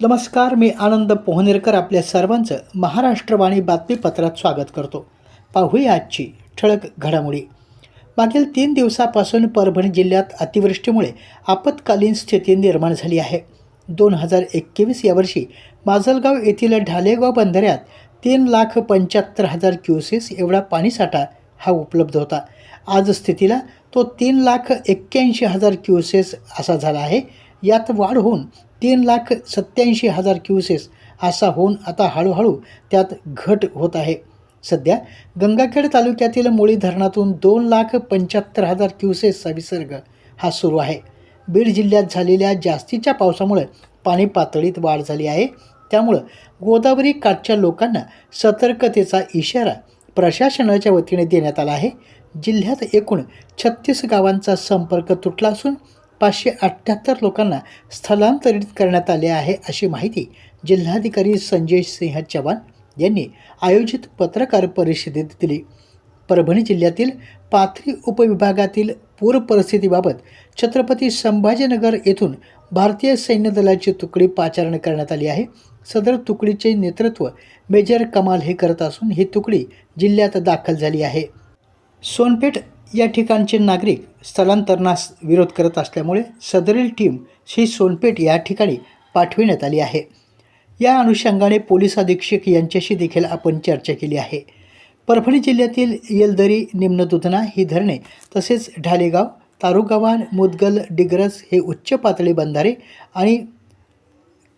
नमस्कार मी आनंद पोहनेरकर आपल्या सर्वांचं महाराष्ट्रवाणी बातमीपत्रात स्वागत करतो. पाहूया आजची ठळक घडामोडी. मागील तीन दिवसापासून परभणी जिल्ह्यात अतिवृष्टीमुळे आपत्कालीन स्थिती निर्माण झाली आहे. दोन हजार एकवीस या वर्षी माजलगाव येथील ढालेगाव बंधाऱ्यात तीन लाख पंच्याहत्तर हजार क्युसेस एवढा पाणीसाठा हा उपलब्ध होता. आज स्थितीला तो तीन लाख एक्क्याऐंशी हजार क्युसेस असा झाला आहे. यात वाढ होऊन तीन लाख सत्याऐंशी हजार क्युसेस असा होऊन आता हळूहळू त्यात घट होत आहे. सध्या गंगाखेड तालुक्यातील मुळी धरणातून दोन लाख पंच्याहत्तर हजार क्युसेसचा विसर्ग हा सुरू आहे. बीड जिल्ह्यात झालेल्या जास्तीच्या पावसामुळे पाणी पातळीत वाढ झाली आहे. त्यामुळं गोदावरी काठच्या लोकांना सतर्कतेचा इशारा प्रशासनाच्या वतीने देण्यात आला आहे. जिल्ह्यात एकूण छत्तीस गावांचा संपर्क तुटला असून पाचशे अठ्ठ्याहत्तर लोकांना स्थलांतरित करण्यात आले आहे अशी माहिती जिल्हाधिकारी संजय सिंह चव्हाण यांनी आयोजित पत्रकार परिषदेत दिली. परभणी जिल्ह्यातील पाथरी उपविभागातील पूर परिस्थितीबाबत छत्रपती संभाजीनगर येथून भारतीय सैन्य दलाची तुकडी पाचारण करण्यात आली आहे. सदर तुकडीचे नेतृत्व मेजर कमाल हे करत असून ही तुकडी जिल्ह्यात दाखल झाली आहे. सोनपेठ या ठिकाणचे नागरिक स्थलांतरणास विरोध करत असल्यामुळे सदरील टीम श्री सोनपेठ या ठिकाणी पाठविण्यात आली आहे. या अनुषंगाने पोलीस अधीक्षक यांच्याशी देखील आपण चर्चा केली आहे. परभणी जिल्ह्यातील येलदरी निम्न दुधना ही धरणे तसेच ढालेगाव तारुगावान मुदगल डिग्रस हे उच्च पातळी बंधारे आणि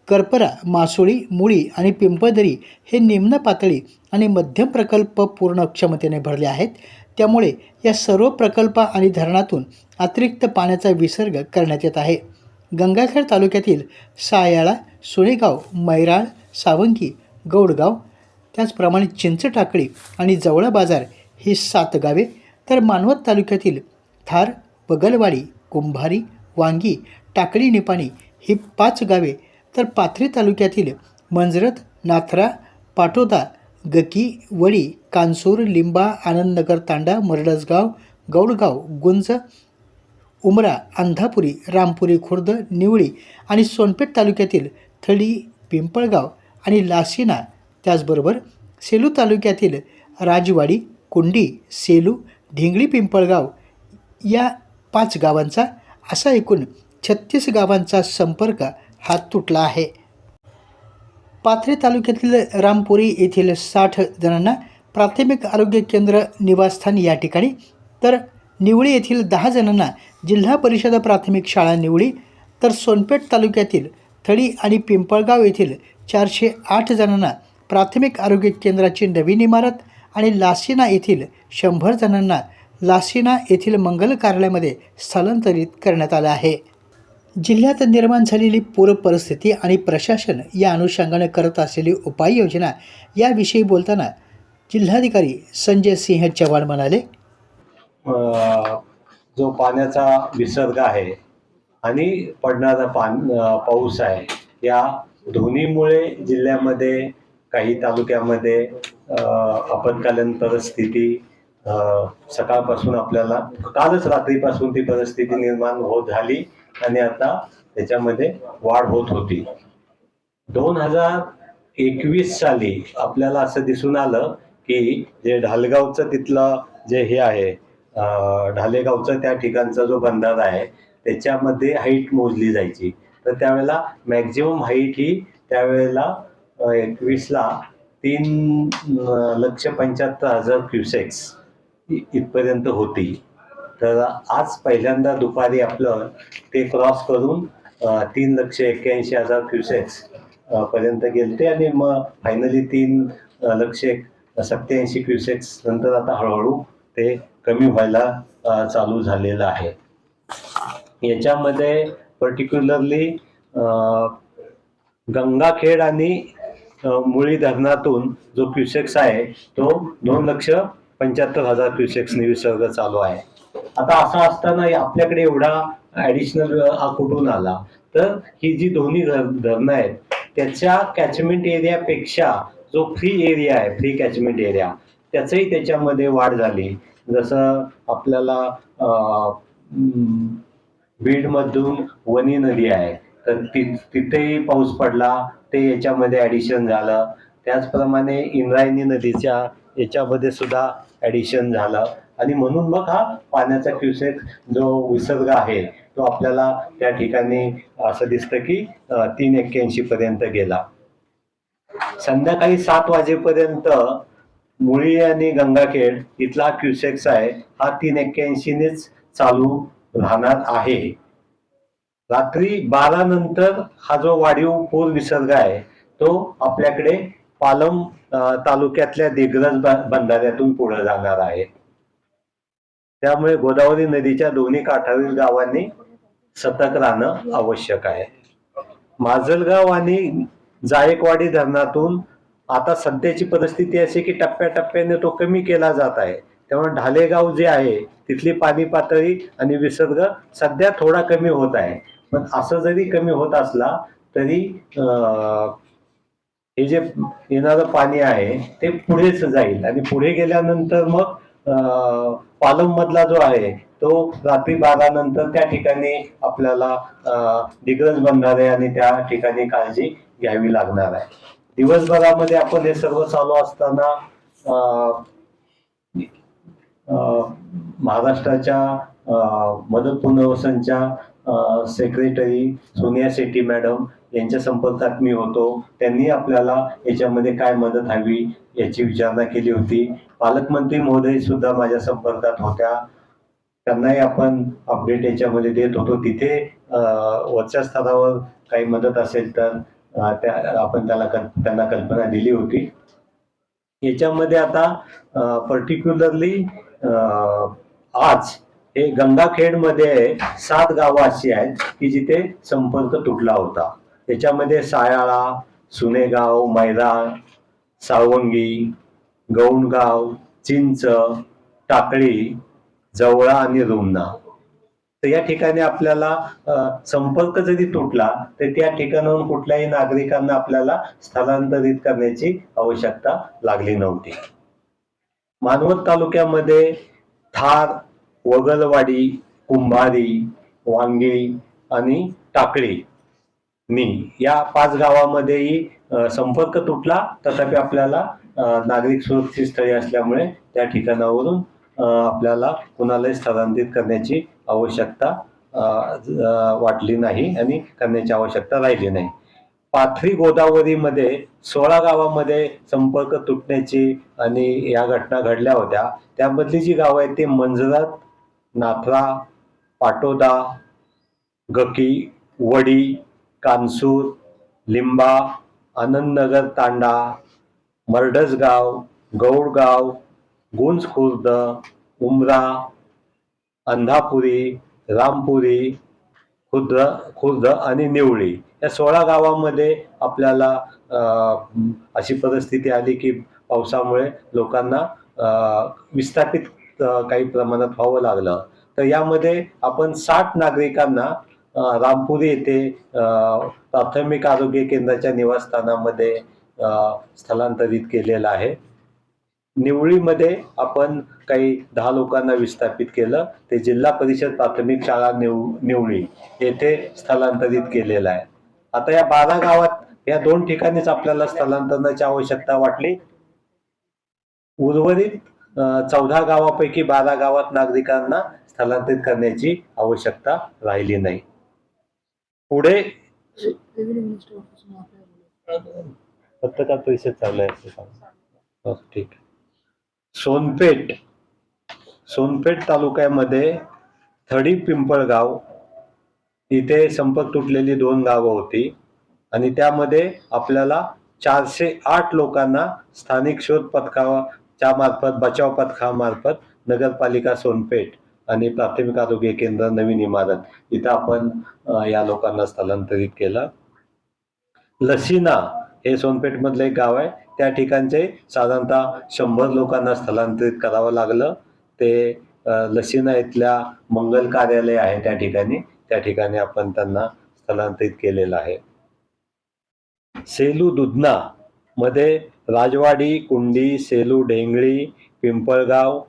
करपरा मासोळी मुळी आणि पिंपळदरी हे निम्न पातळी आणि मध्यम प्रकल्प पूर्ण क्षमतेने भरले आहेत. त्यामुळे या सर्व प्रकल्प आणि धरणातून अतिरिक्त पाण्याचा विसर्ग करण्यात येत आहे. गंगाखेड तालुक्यातील सायाळा सुळेगाव मैराळ सावंगी गौडगाव त्याचप्रमाणे चिंचटाकळी आणि जवळा बाजार ही सात गावे तर मानवत तालुक्यातील थार बगलवाडी कुंभारी वांगी टाकळी निपाणी ही पाच गावे तर पाथरी तालुक्यातील मंजरत नाथरा पाटोदा गकी वडी कानसूर लिंबा आनंदनगर तांडा मरडसगाव गौडगाव गुंज उमरा अंधापुरी रामपुरी खुर्द निवळी आणि सोनपेठ तालुक्यातील थडी पिंपळगाव आणि लासिना त्याचबरोबर सेलू तालुक्यातील राजवाडी कुंडी सेलू ढिंगळी पिंपळगाव या पाच गावांचा असा एकूण छत्तीस गावांचा संपर्क हा तुटला आहे. पाथरी तालुक्यातील रामपुरी येथील साठ जणांना प्राथमिक आरोग्य केंद्र निवासस्थान या ठिकाणी. तर निवळी येथील दहा जणांना जिल्हा परिषद प्राथमिक शाळा निवळी तर सोनपेठ तालुक्यातील थळी आणि पिंपळगाव येथील चारशे आठ जणांना प्राथमिक आरोग्य केंद्राची नवीन इमारत आणि लासिना येथील शंभर जणांना लासिना येथील मंगल कार्यालयामध्ये स्थलांतरित करण्यात आलं आहे. जिल्ह्यात निर्माण झालेली पूर परिस्थिती आणि प्रशासन या अनुषंगाने करत असलेली उपाययोजना याविषयी बोलताना जिल्हाधिकारी संजय सिंह चव्हाण म्हणाले जो पाण्याचा विसर्ग आहे आणि पडणारा पान पाऊस आहे या दोन्हीमुळे जिल्ह्यामध्ये काही तालुक्यामध्ये आपत्कालीन परिस्थिती सकाळपासून आपल्याला कालच रात्रीपासून ती परिस्थिती निर्माण होत झाली आणि आता त्याच्यामध्ये वाढ होत होती. दोन हजार एकवीस साली आपल्याला असं दिसून आलं की जे ढालगावचं तिथलं जे हे आहे ढालेगावचं त्या ठिकाणचा जो बंधारा आहे त्याच्यामध्ये हाईट मोजली जायची. तर त्यावेळेला मॅक्झिमम हाईट ही त्यावेळेला एकवीसला तीन लक्ष पंच्याहत्तर हजार क्युसेक्स इ- इथपर्यंत होती. तर आज पहिल्यांदा दुपारी आपलं ते क्रॉस करून तीन लक्ष एक्क्याऐंशी हजार क्युसेक्स पर्यंत पर्यंत गेलते आणि मग फायनली तीन लक्ष एक- सत्याऐंशी क्युसेक्स नंतर आता हळूहळू ते कमी व्हायला चालू झालेलं आहे. याच्यामध्ये पर्टिक्युलरली गंगाखेड आणि मुळी धरणातून जो क्युसेक्स आहे तो दोन लक्ष पंच्याहत्तर हजार क्युसेक्स विसर्ग चालू आहे. आता असं असताना आपल्याकडे एवढा ऍडिशनल कुठून आला? तर ही जी दोन्ही धरणं आहेत त्याच्या कॅचमेंट एरियापेक्षा जो फ्री एरिया आहे फ्री कॅचमेंट एरिया त्याचंही त्याच्यामध्ये वाढ झाली. जसं आपल्याला बीडमधून वनी नदी आहे तर ति तिथेही पाऊस पडला ते याच्यामध्ये ॲडिशन झालं. त्याचप्रमाणे इंद्रायणी नदीच्या याच्यामध्ये सुद्धा ॲडिशन झालं. आणि म्हणून मग हा पाण्याचा क्युसेक जो विसर्ग आहे तो आपल्याला त्या ठिकाणी असं दिसतं की तीन एक्क्याऐंशी पर्यंत गेला. संध्याकाळी सात वाजेपर्यंत मुळी आणि गंगाखेड इथला क्युसेक्स आहे हा तीन एक्क्याऐंशीनेच चालू राहणार आहे. रात्री बारा नंतर हा जो वाढीव पूर विसर्ग आहे तो आपल्याकडे पालम तालुक्यातल्या दिग्रज बंधाऱ्यातून पुढे जाणार आहे. त्यामुळे गोदावरी नदीच्या दोन्ही काठावरील गावांनी सतर्क राहणं आवश्यक आहे. माजलगाव आणि जायकवाडी धरणातून आता सध्याची परिस्थिती अशी की टप्प्याटप्प्याने तो कमी केला जात आहे. त्यामुळे ढालेगाव जे आहे तिथली पाणी पातळी आणि विसर्ग सध्या थोडा कमी होत आहे. पण असं जरी कमी होत असला तरी हे जे येणारं पाणी आहे ते पुढेच जाईल. आणि पुढे गेल्यानंतर मग पालम मधला जो आहे तो रात्री बारा नंतर त्या ठिकाणी आपल्याला डिग्रज दिग्रज बंधारे आणि त्या ठिकाणी काळजी घ्यावी लागणार आहे. दिवसभरामध्ये आपण हे सर्व चालू असताना महाराष्ट्राच्या मदत पुनर्वसनच्या सेक्रेटरी सोनिया शेट्टी मॅडम यांच्या संपर्कात मी होतो. त्यांनी आपल्याला याच्यामध्ये काय मदत हवी याची विचारणा केली होती. पालकमंत्री महोदय सुद्धा माझ्या संपर्कात होत्या. त्यांनाही आपण अपडेट याच्यामध्ये देत होतो. तिथे वरच्या स्तरावर काही मदत असेल तर त्या आपण त्याला त्यांना कल्पना दिली होती. याच्यामध्ये आता पर्टिक्युलरली आज हे गंगाखेडमध्ये सात गावं अशी आहेत की जिथे संपर्क तुटला होता. त्याच्यामध्ये सायाळा सुनेगाव मैदान सावंगी गौंडगाव चिंच टाकळी जवळा आणि रुमना. तर या ठिकाणी आपल्याला संपर्क जरी तुटला तर त्या ठिकाणाहून कुठल्याही नागरिकांना आपल्याला स्थलांतरित करण्याची आवश्यकता लागली नव्हती. मानवत तालुक्यामध्ये थार वगलवाडी कुंभारी वांगी आणि टाकळी मी या पाच गावामध्येही संपर्क तुटला. तथापि आपल्याला नागरिक सुरक्षित स्थळी असल्यामुळे त्या ठिकाणावरून आपल्याला कुणालाही स्थलांतरित करण्याची आवश्यकता वाटली नाही आणि करण्याची आवश्यकता राहिली नाही. पाथरी गोदावरीमध्ये सोळा गावामध्ये संपर्क तुटण्याची आणि या घटना घडल्या होत्या. त्यामधली जी गावं आहेत ती मंजरात नाथरा पाटोदा गकी वडी कानसूर लिंबा आनंदनगर तांडा मर्डसगाव गौडगाव गुंज खुर्द उमरा अंधापुरी रामपुरी खुर्द खुर्द आणि निवळी या सोळा गावामध्ये आपल्याला अशी परिस्थिती आली की पावसामुळे लोकांना विस्थापित काही प्रमाणात व्हावं लागलं. तर यामध्ये आपण साठ नागरिकांना रामपुरी येथे प्राथमिक आरोग्य केंद्राच्या निवासस्थानामध्ये स्थलांतरित केलेलं आहे. निवळीमध्ये आपण काही दहा लोकांना विस्थापित केलं. ते जिल्हा परिषद प्राथमिक शाळा निव निवळी येथे स्थलांतरित केलेलं आहे. आता या बारा गावात या दोन ठिकाणीच आपल्याला स्थलांतरणाची आवश्यकता वाटली. उर्वरित चौदा गावापैकी बारा गावात नागरिकांना स्थलांतरित करण्याची आवश्यकता राहिली नाही. पुढे पत्रकार परिषद चालू आहे. हो, ठीक सोनपेठ. सोनपेठ तालुक्यामध्ये थडी पिंपळगाव इथे संपर्क तुटलेली दोन गावं होती आणि त्यामध्ये आपल्याला चारशे आठ लोकांना स्थानिक शोध पथकाच्या मार्फत बचाव पथकामार्फत नगरपालिका सोनपेठ आणि प्राथमिक आरोग्य केंद्र नवीन इमारत इथं आपण या लोकांना स्थलांतरित केलं. लसीना हे सोनपेठमधलं एक गाव आहे. त्या ठिकाणचे साधारणतः शंभर लोकांना स्थलांतरित करावं लागलं. ते लसीना इथल्या मंगल कार्यालय आहे त्या ठिकाणी. त्या ठिकाणी आपण त्यांना स्थलांतरित केलेलं आहे. सेलू दुधना मध्ये राजवाडी कुंडी सेलू ढेंगळी पिंपळगाव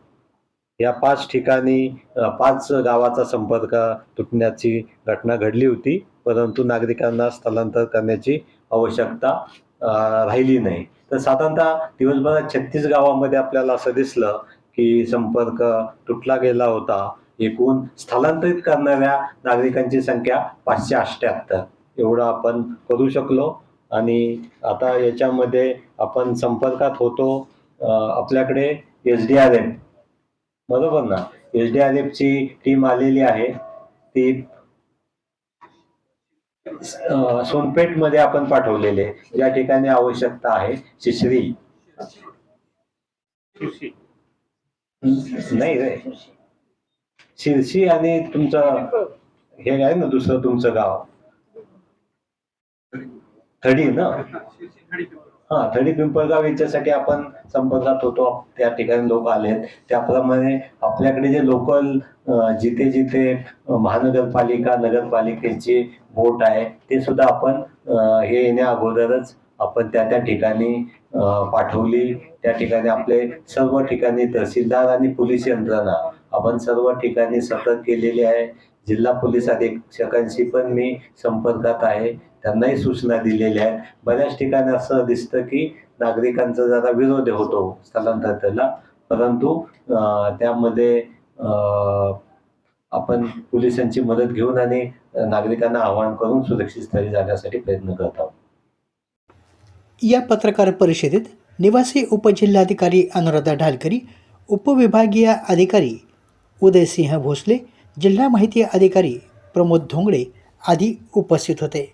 या पाच ठिकाणी पाच गावाचा संपर्क तुटण्याची घटना घडली होती. परंतु नागरिकांना स्थलांतर करण्याची आवश्यकता राहिली नाही. तर साधारणतः दिवसभरात छत्तीस गावामध्ये आपल्याला असं दिसलं की संपर्क तुटला गेला होता. एकूण स्थलांतरित करणाऱ्या नागरिकांची संख्या पाचशे अठ्ठ्याहत्तर. एवढं आपण करू शकलो. आणि आता याच्यामध्ये आपण संपर्कात होतो. आपल्याकडे एस डी आर एफ. बरोबर ना? एस डी आर एफची टीम आलेली आहे. ती अ, सोनपेठमध्ये आपण पाठवलेले. ज्या ठिकाणी आवश्यकता आहे शिश्री. नाही रे. शिरशी आणि तुमचं हे आहे ना दुसरं तुमचं गाव. थडी ना? हा थडी पिंपळगाव याच्यासाठी आपण संपर्कात होतो. त्या ठिकाणी लोक आले त्याप्रमाणे आपल्याकडे जे लोकल जिथे जिथे महानगरपालिका नगरपालिकेची बोट आहे ते सुद्धा आपण हे येण्या अगोदरच आपण त्या त्या ठिकाणी पाठवली. त्या ठिकाणी आपले सर्व ठिकाणी तहसीलदार आणि पोलीस यंत्रणा आपण सर्व ठिकाणी सतत केलेली आहे. जिल्हा पोलीस अधीक्षकांशी पण मी संपर्कात आहे. त्यांनाही सूचना दिलेल्या आहेत. बऱ्याच ठिकाणी असं दिसतं की नागरिकांचा जरा विरोध होतो स्थलांतराला परंतु अं, त्यामध्ये अं, आपण पोलिसांची मदत घेऊन आणि नागरिकांना आवाहन करून सुरक्षित स्थळी जाण्यासाठी प्रयत्न करत आहोत. या पत्रकार परिषदेत निवासी उपजिल्हाधिकारी अनुराधा ढालकरी उपविभागीय अधिकारी उदयसिंह भोसले जिल्हा माहिती अधिकारी प्रमोद धोंगडे आदी उपस्थित होते.